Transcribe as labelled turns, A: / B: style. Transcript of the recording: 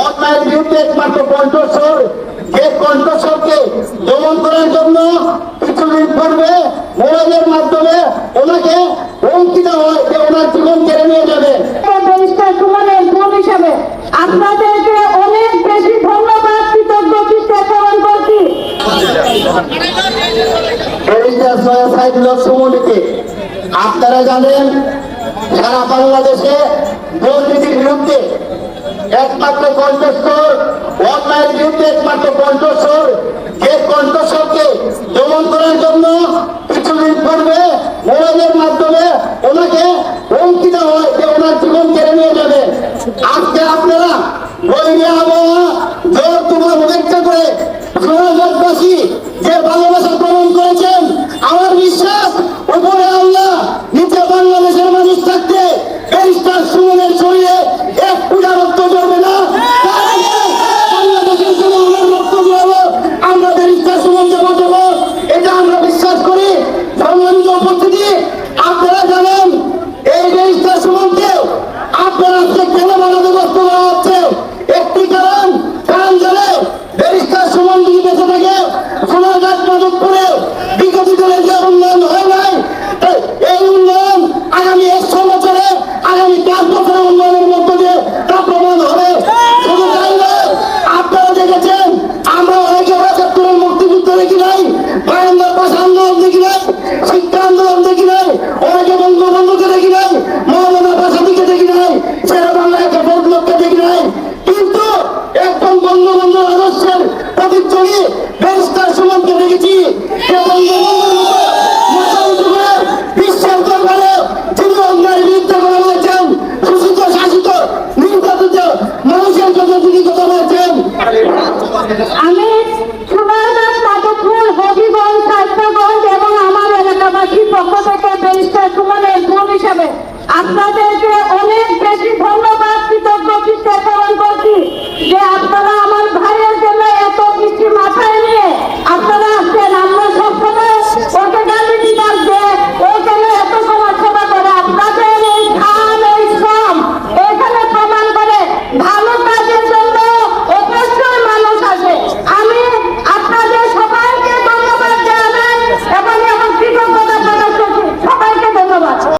A: অন্যায়ের বিরুদ্ধে একমাত্র কণ্ঠস্বর যে কণ্ঠস্বরকে দমন করার জন্য কিছুদিন পূর্বে মোবাইলের মাধ্যমে ওনাকে হুমকি দেওয়া হয় যে ওনার জীবন কেড়ে নিয়ে যাবে।
B: আপনাদেরকে অনেক বেশি ধন্যবাদ কৃতজ্ঞ জ্ঞাপন করছি।
A: আপনারা জানেন সারা বাংলাদেশে দুর্নীতির বিরুদ্ধে একমাত্র কণ্ঠস্বর, অন্যায়ের বিরুদ্ধে একমাত্র কণ্ঠস্বর, যে কণ্ঠস্বরকে দমন করার জন্য কিছুদিন পূর্বে মোবাইলের মাধ্যমে ওনাকে হুমকি দেওয়া হয় যে ওনার জীবন কেড়ে নিয়ে যাবে। আজকে আপনারা বৈরী আবহাওয়া, জোর তোমার উপেক্ষা করে সমাজবাসী যে ভালোবাসা প্রমাণ করেছেন, আমার বিশ্বাস উপরে আল্লাহ নিচে বাংলাদেশের মানুষ থাকতে সোনারঘাট করে বিগত দিনের
B: আমি সোনারগাঁ মাধবপুর হবিগঞ্জ স্বাস্থ্যগঞ্জ এবং আমার এলাকাবাসীর পক্ষ থেকে ব্যারিস্টার সুমনের বোন হিসাবে আপনাদেরকে